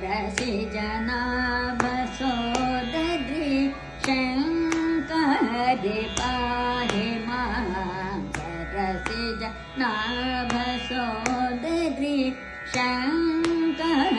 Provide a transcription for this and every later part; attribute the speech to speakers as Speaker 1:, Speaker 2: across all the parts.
Speaker 1: सरसि जनाभसोदरि शङ्करि पाहि सरसि जनाभसोदरि शङ्करि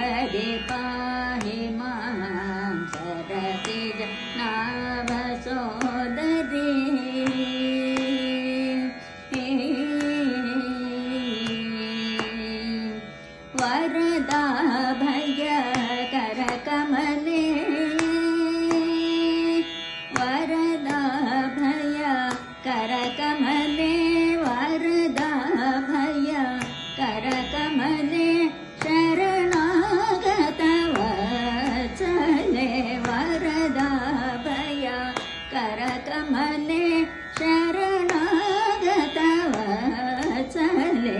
Speaker 1: करकमले वरदा शरणागत वत्सले वरदा भय करकमले शरणागत वत्सले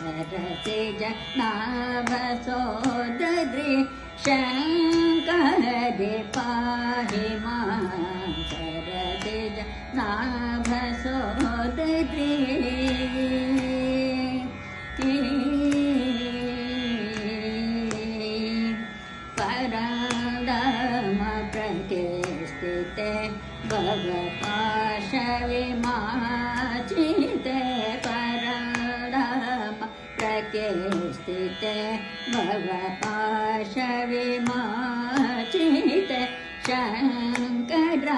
Speaker 1: सरसि जनाभसोदरि शङ्करि पाहि मां प्रतिष्ठिते भवपाशविमाचिते परादम प्रकेष्ठिते भवपाशविमाचिते शङ्कर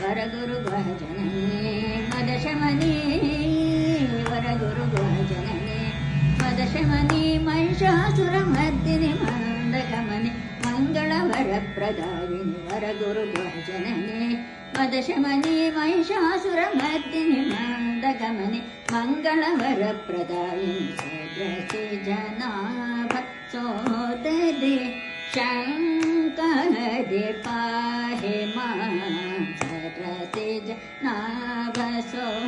Speaker 1: वरगुरु भजनने मदशमने भजनने मदशमनि महिषासुरमर्दिनि मन्दगमनि मङ्गलवरप्रदायिनि भजनने मदशमनि महिषासुरमर्दिनि मन्दगमनि मङ्गलवरप्रदायिनि सद्रसि जनाभ। सोदरि शङ्करि पाहि मां सरसि जनाभ सोदरि